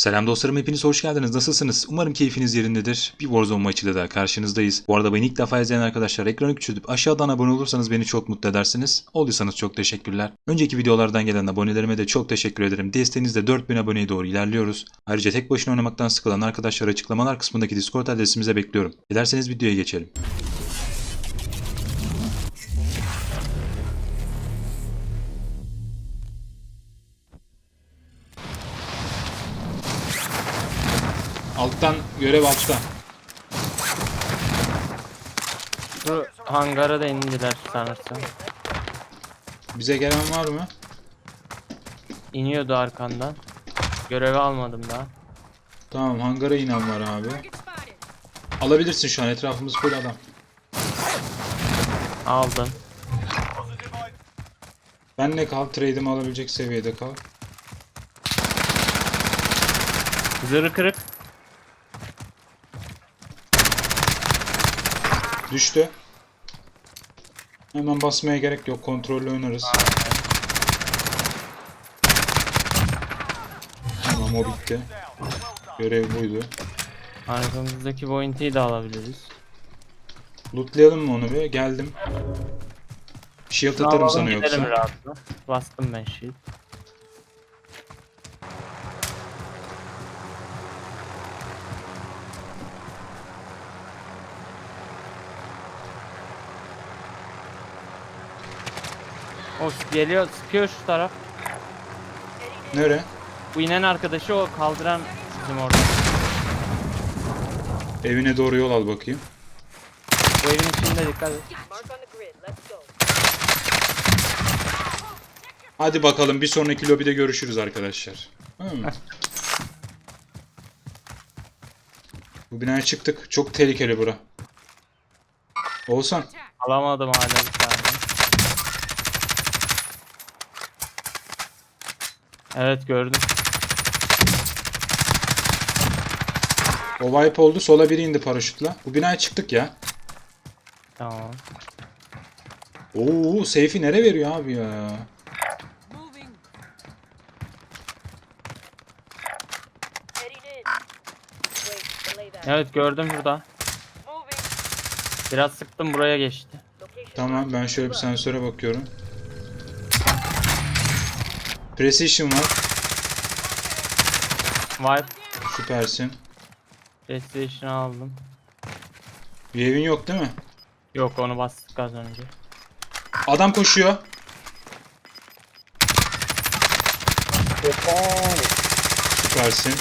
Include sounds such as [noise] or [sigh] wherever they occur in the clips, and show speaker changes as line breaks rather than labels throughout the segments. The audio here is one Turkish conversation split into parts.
Selam dostlarım hepiniz hoş geldiniz. Nasılsınız? Umarım keyfiniz yerindedir. Bir Warzone maçıyla daha karşınızdayız. Bu arada beni ilk defa izleyen arkadaşlar ekranı küçültüp aşağıdan abone olursanız beni çok mutlu edersiniz. Olduysanız çok teşekkürler. Önceki videolardan gelen abonelerime de çok teşekkür ederim. Desteğinizle 4000 aboneye doğru ilerliyoruz. Ayrıca tek başına oynamaktan sıkılan arkadaşlar açıklamalar kısmındaki Discord adresimize bekliyorum. Dilerseniz videoya geçelim. Alttan görev altta.
Şu hangara da indiler sanırsam.
Bize gelen var mı?
İniyordu arkandan. Görevi almadım daha.
Tamam hangara inen var abi. Alabilirsin şu an etrafımız full adam.
Aldım.
Benle kal trade'imi alabilecek seviyede kal.
Zırhı kırık.
Düştü. Hemen basmaya gerek yok kontrollü oynarız. Tamam o bitti. Görev buydu.
Arkamızdaki bounty'yi de alabiliriz.
Lootlayalım mı onu bir? Geldim. Shield atarım sana yoksa.
rahatla. Bastım ben shield. O geliyor sıkıyor şu taraf.
Nere?
Bu inen arkadaşı o kaldıran bizim orada.
Evine doğru yol al bakayım.
Bu evin içinde dikkat et.
Hadi bakalım bir sonraki lobide görüşürüz arkadaşlar. Hmm. Bu binaya çıktık. Çok tehlikeli bura. Oğuzhan.
Alamadım hala bir tane. Evet gördüm.
O wipe oldu. Sola biri indi paraşütle. Bu binaya çıktık ya.
Tamam.
Oo, seyfi nereye veriyor abi ya?
Evet gördüm burada. Biraz sıktım buraya geçti.
Tamam ben şöyle bir sensöre bakıyorum. Precision var.
Wipe.
Süpersin.
PlayStation aldım.
Bir evin yok değil mi?
Yok onu bastık az önce.
Adam koşuyor. Süpersin.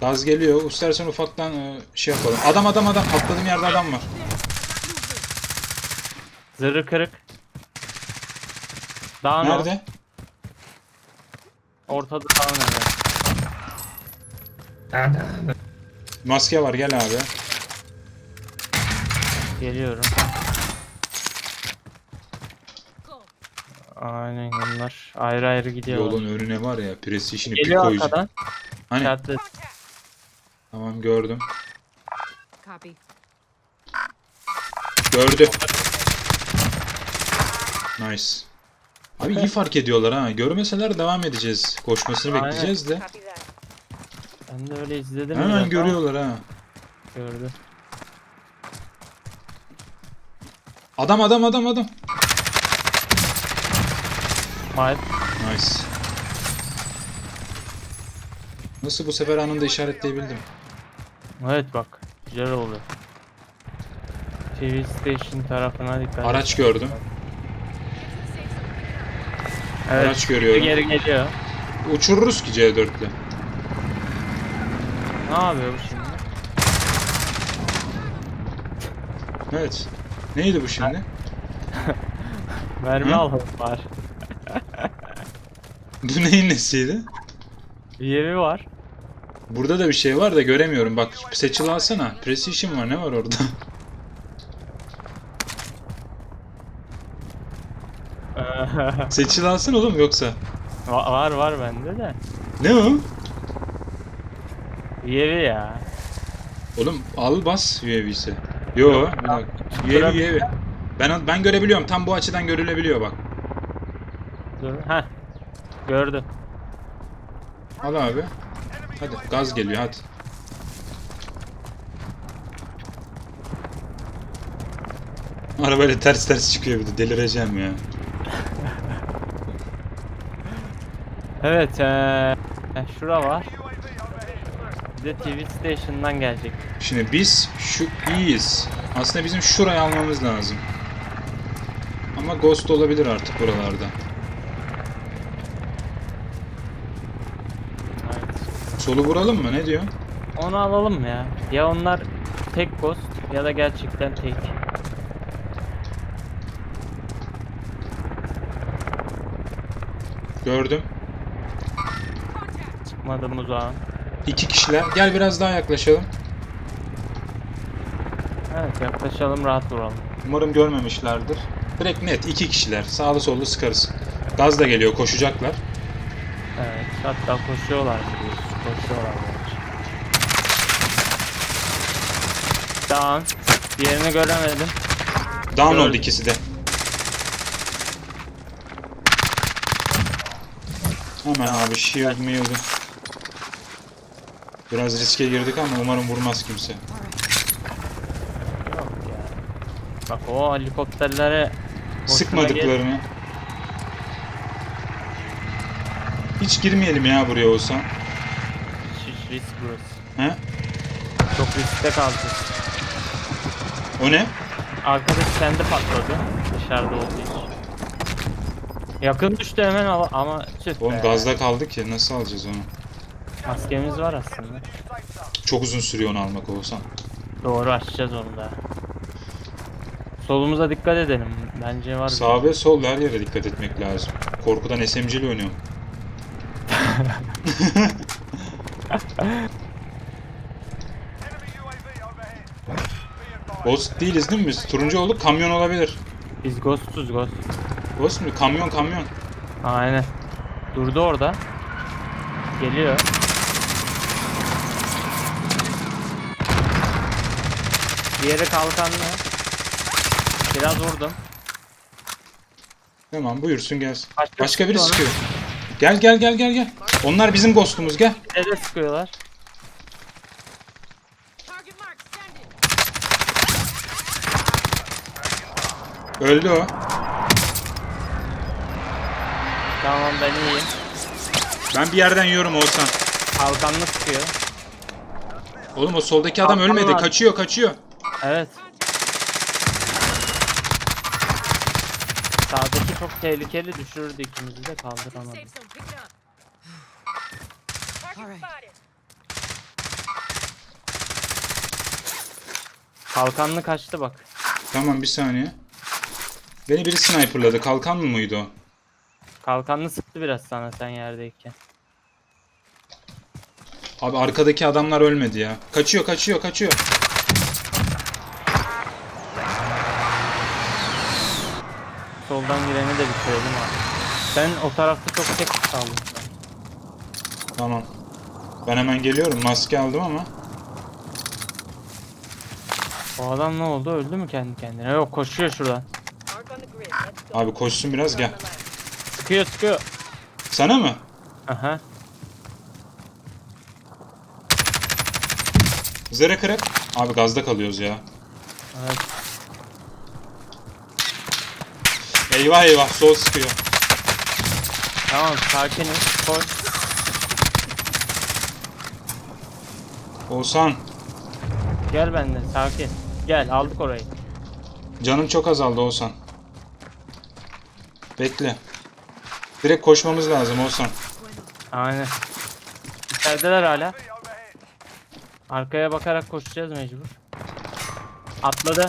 Gaz geliyor. İstersen ufaktan e, şey yapalım. Adam adam adam. Atladığım yerde adam var.
Zırhı kırık. Daha ne?
Nerede?
Ortada daha ne?
Maske var gel abi.
Geliyorum. Aynen bunlar ayrı ayrı gidiyorlar.
Yolun önüne var ya Precision'ı bir
Geliyor
koyacağım.
arkadan.
Hani?
İşaretli.
Tamam gördüm.
Copy.
Gördü. Nice. Abi iyi fark ediyorlar ha. Görmeseler devam edeceğiz. Koşmasını
Aynen.
bekleyeceğiz de.
Copy that.
Ben de öyle izledim.
Hemen
biraz
görüyorlar ha.
Gördü.
Adam adam adam adam.
Wipe.
Nice. Nasıl bu sefer anında işaretleyebildim?
Evet bak. Güzel oldu. TV station tarafına dikkat et.
Araç gördüm.
Evet.
araç görüyorum.
Geri geliyor.
Uçururuz ki C4'le.
Ne yapıyor bu şimdi?
Evet. Neydi bu şimdi? [laughs]
Mermi
Hı?
alalım var. [laughs]
Bu neyin nesiydi?
Yeri var.
Burada da bir şey var da göremiyorum. Bak seçil alsana. Precision var. Ne var orada? [laughs] seçil oğlum yoksa.
Va- var var bende de.
Ne o?
Yeri ya.
Oğlum al bas UAV ise. Yo bir dakika. UAV UAV. Ben, ben görebiliyorum. Tam bu açıdan görülebiliyor bak.
Dur. Heh. Gördüm.
Al abi. Hadi gaz geliyor hadi. Arabayla ters ters çıkıyor bir de delireceğim ya.
Evet eee şura var. Bir de TV Station'dan gelecek.
Şimdi biz şu iyiyiz. Aslında bizim şurayı almamız lazım. Ama Ghost olabilir artık buralarda.
Evet.
Solu vuralım mı? Ne diyor?
Onu alalım ya. Ya onlar tek ghost ya da gerçekten tek.
Gördüm.
Çıkmadım uzağın.
İki kişiler. Gel biraz daha yaklaşalım.
Evet yaklaşalım rahat vuralım.
Umarım görmemişlerdir. Direkt net iki kişiler. Sağlı sollu sıkarız. Gaz da geliyor. Koşacaklar.
Evet hatta koşuyorlar biliyorsun. Koşuyorlar. Down. Diğerini göremedim.
Down
Gördüm.
oldu ikisi de. Hemen abi shield miyordum. Biraz riske girdik ama umarım vurmaz kimse.
Bak o helikopterlere boşuna
Sıkmadıklarını. Hiç girmeyelim ya buraya olsan.
gel- Şiş risk burası.
He?
Çok riskte kalacağız.
O ne?
Arkadaş kendi patladı. Dışarıda olduğu için. Yakın düştü hemen ama, ama tüh
Oğlum
be.
gazda kaldık ya nasıl alacağız onu?
Maskemiz var aslında.
Çok uzun sürüyor onu almak olsan.
Doğru açacağız onu da. Solumuza dikkat edelim. Bence var.
Sağ ve sol her yere dikkat etmek lazım. Korkudan SMG'li oynuyorum. [laughs] Ghost değiliz değil mi biz? Turuncu olduk kamyon olabilir.
Biz ghost'uz ghost.
Ghost mu? Kamyon kamyon.
Aynen. Durdu orada. Geliyor. Diğeri kalkanlı. Biraz vurdum.
Tamam buyursun gelsin.
Başka
Başka biri
sıkıyor.
Gel gel gel gel gel. Onlar bizim ghost'umuz gel.
Bir de sıkıyorlar.
Öldü o.
Tamam ben iyiyim.
Ben bir yerden yiyorum olsan.
Kalkanlı sıkıyor.
Oğlum o soldaki adam
Kalkan
ölmedi.
var.
Kaçıyor kaçıyor.
Evet. Sağdaki çok tehlikeli düşürürdü ikimizi de
spotted.
Kalkanlı kaçtı bak.
Tamam bir saniye. Beni biri sniperladı. Kalkan mı mıydı o?
Kalkanlı sıktı biraz sana sen yerdeyken.
Abi arkadaki adamlar ölmedi ya. Kaçıyor kaçıyor kaçıyor.
Soldan gireni de bitirelim abi. Sen o tarafta çok tek kaldın.
Tamam. Ben hemen geliyorum. Maske aldım ama.
O adam ne oldu? Öldü mü kendi kendine? Yok koşuyor şuradan.
Abi koşsun biraz gel.
Sıkıyor sıkıyor.
Sana mı?
Aha.
Zere kırık. Abi gazda kalıyoruz ya.
Evet.
Eyvah eyvah sol sıkıyor.
Tamam sakiniz. Koş.
Oğuzhan.
Gel benden sakin. Gel aldık orayı.
Canım çok azaldı Oğuzhan. Bekle. Direkt koşmamız lazım Oğuzhan.
Aynen. İçerideler hala. Arkaya bakarak koşacağız mecbur. Atladı.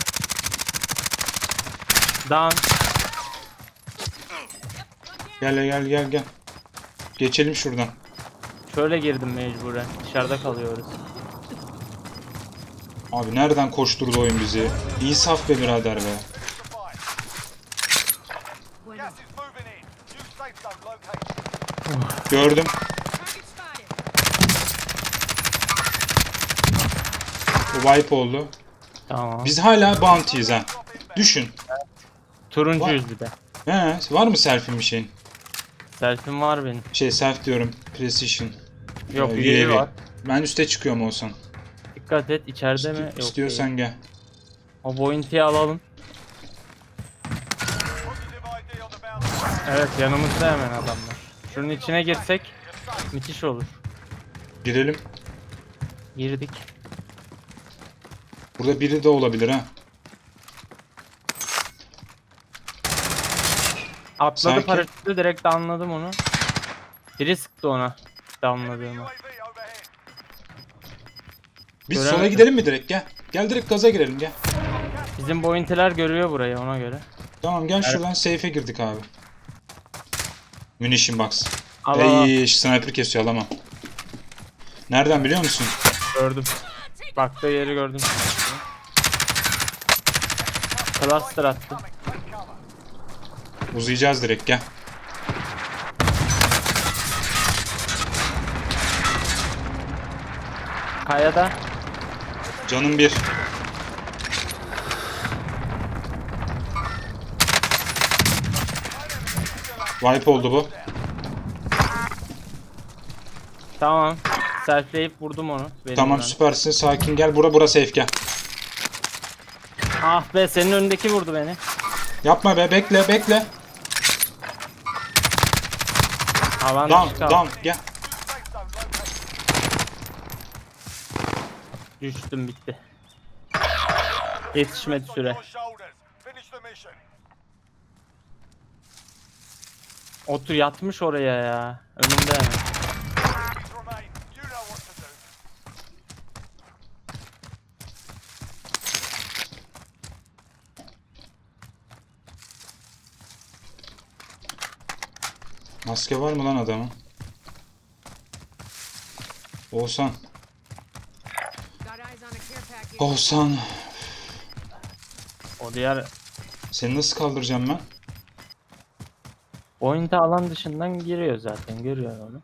Down.
Gel gel gel gel. Geçelim şuradan.
Şöyle girdim mecburen. Dışarıda kalıyoruz.
Abi nereden koşturdu oyun bizi? İnsaf be birader be. Gördüm. Bu wipe oldu.
Tamam.
Biz hala bounty'yiz ha. Düşün.
Turuncuyuz bir de.
He, var mı selfie bir şeyin?
Selfie'm var benim.
Şey self diyorum. Precision.
Yok
Ee, UAV.
var.
Ben üste çıkıyorum olsan.
Dikkat et içeride mi? Yok.
İstiyorsan
değil.
gel.
O bounty'yi alalım. Evet yanımızda hemen adamlar. Şunun içine girsek müthiş olur.
Girelim.
Girdik.
Burada biri de olabilir ha.
Atladı
Sakin.
paraşütle direkt anladım onu. Biri sıktı ona. Damladığımı.
Biz
Göremedim.
sola gidelim mi direkt gel. Gel direkt gaza girelim gel.
Bizim bounty'ler görüyor burayı ona göre.
Tamam gel şuradan safe'e girdik abi. Munition box.
Al al al.
Ey sniper kesiyor alamam. Nereden biliyor musun?
Gördüm. Baktığı yeri gördüm. Cluster attı.
Uzayacağız direkt gel.
Kayada.
Canım bir. Wipe oldu bu.
Tamam. Selfleyip vurdum onu. Benim
Tamam
ben.
süpersin sakin gel. Bura bura safe gel.
Ah be senin önündeki vurdu beni.
Yapma be bekle bekle.
Havan
Down
dışı kaldı.
down gel.
Düştüm bitti. Yetişmedi süre. Otur yatmış oraya ya. Önümde
Maske var mı lan adamın? Oğuzhan. Oğuzhan.
O diğer
Seni nasıl kaldıracağım ben?
Oyunda alan dışından giriyor zaten. Görüyor onu.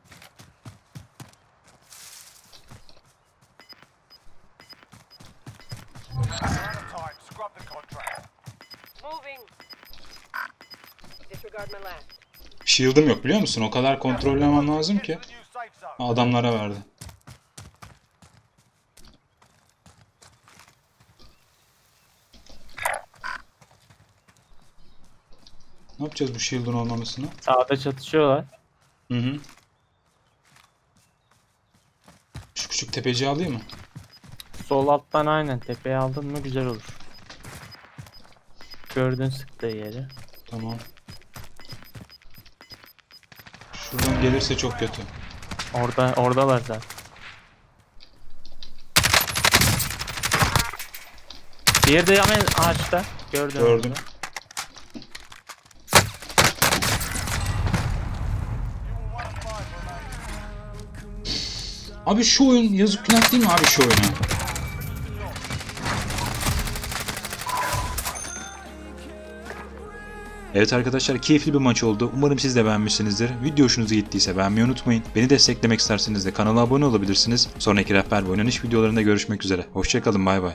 Shield'ım yok biliyor musun? O kadar kontrollemem lazım ki. Adamlara verdi. Ne yapacağız bu shield'ın olmamasını?
Sağda çatışıyorlar.
Hı hı. Şu küçük tepeciyi alayım mı?
Sol alttan aynen tepeye aldın mı güzel olur. Gördün sıktığı yeri.
Tamam. Gelirse çok kötü.
Orada oradalar zaten. Diğeri de hemen ağaçta. Gördüm.
Gördüm.
onu.
Abi şu oyun yazık günah değil mi abi şu oyuna? Evet arkadaşlar keyifli bir maç oldu. Umarım siz de beğenmişsinizdir. Video hoşunuza gittiyse beğenmeyi unutmayın. Beni desteklemek isterseniz de kanala abone olabilirsiniz. Sonraki rehber ve oynanış videolarında görüşmek üzere. Hoşçakalın bay bay.